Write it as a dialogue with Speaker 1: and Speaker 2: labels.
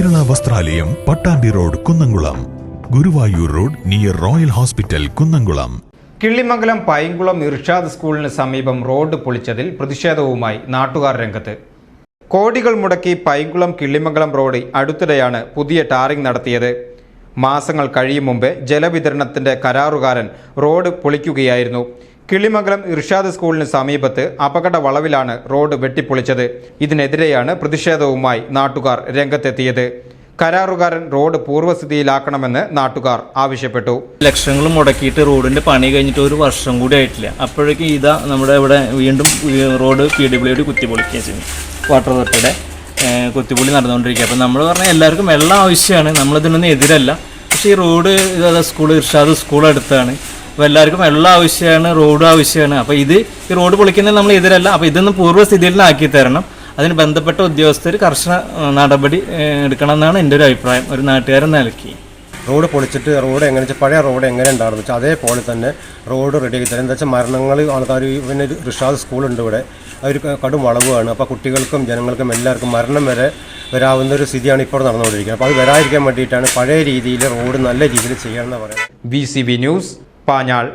Speaker 1: വസ്ത്രാലയം Pattambi road Kunnamkulam. Guruvayur road near Royal Hospital Kunnamkulam.
Speaker 2: Killimangalam Painkulam Irshad സ്കൂളിന് സമീപം road പൊളിച്ചതിൽ പ്രതിഷേധവുമായി നാട്ടുകാർ രംഗത്ത്. കോടികൾ മുടക്കി പൈങ്കുളം കിള്ളിമംഗലം റോഡ് അടുത്തിടെയാണ് പുതിയ ടാറിംഗ് നടത്തിയത്. മാസങ്ങൾ കഴിയും മുമ്പേ ജലവിതരണത്തിന്റെ കരാറുകാരൻ റോഡ് പൊളിക്കുകയായിരുന്നു. കിള്ളിമംഗലം ഇർഷാദ് സ്കൂളിന് സമീപത്ത് അപകട വളവിലാണ് റോഡ് വെട്ടിപ്പൊളിച്ചത്. ഇതിനെതിരെയാണ് പ്രതിഷേധവുമായി നാട്ടുകാർ രംഗത്തെത്തിയത്. കരാറുകാരൻ റോഡ് പൂർവസ്ഥിതിയിലാക്കണമെന്ന് നാട്ടുകാർ ആവശ്യപ്പെട്ടു.
Speaker 3: ലക്ഷങ്ങൾ മുടക്കിയിട്ട് റോഡിന്റെ പണി കഴിഞ്ഞിട്ട് ഒരു വർഷം കൂടി ആയിട്ടില്ല. അപ്പോഴേക്കും ഇതാ നമ്മുടെ ഇവിടെ വീണ്ടും റോഡ് പി ഡബ്ല്യു ഡി കുത്തിപ്പൊളിക്കുക ചെയ്യുന്നു വാട്ടർ അതോറിറ്റിയുടെ കുത്തിപ്പൊളി നടന്നുകൊണ്ടിരിക്കുക അപ്പം നമ്മൾ പറഞ്ഞാൽ എല്ലാവർക്കും വെള്ളം ആവശ്യമാണ്. നമ്മളിതിനൊന്നും എതിരല്ല. പക്ഷേ ഈ റോഡ് സ്കൂൾ ഇർഷാദ് സ്കൂൾ അടുത്താണ്. അപ്പോൾ എല്ലാവർക്കും വെള്ളം ആവശ്യമാണ് റോഡും ആവശ്യമാണ്. അപ്പോൾ ഇത് ഈ റോഡ് പൊളിക്കുന്നതിൽ നമ്മൾ എതിരല്ല. അപ്പോൾ ഇതൊന്ന് പൂർവസ്ഥിതിയിലാക്കി തരണം. അതിന് ബന്ധപ്പെട്ട ഉദ്യോഗസ്ഥർ കർശന നടപടി എടുക്കണം എന്നാണ് എന്റെ ഒരു അഭിപ്രായം. ഒരു നാട്ടുകാരൻ നൽകി
Speaker 4: റോഡ് പൊളിച്ചിട്ട് റോഡ് എങ്ങനെ വെച്ചാൽ പഴയ റോഡ് എങ്ങനെ ഉണ്ടായിരുന്നു? വെച്ചാൽ അതേപോലെ തന്നെ റോഡ് റെഡിയാക്കി തരാം. എന്താ വെച്ചാൽ മരണങ്ങൾ ആൾക്കാർ പിന്നെ ഒരു റിഷാദ് സ്കൂളുണ്ട് ഇവിടെ. അവർ കടും വളവുമാണ് അപ്പോൾ കുട്ടികൾക്കും ജനങ്ങൾക്കും എല്ലാവർക്കും മരണം വരെ വരാവുന്ന ഒരു സ്ഥിതിയാണ് ഇപ്പോൾ നടന്നുകൊണ്ടിരിക്കുന്നത്. അപ്പോൾ അത് വരാതിരിക്കാൻ വേണ്ടിയിട്ടാണ് പഴയ രീതിയിൽ റോഡ് നല്ല രീതിയിൽ ചെയ്യണമെന്ന് പറയുന്നത്.
Speaker 2: B news Panjal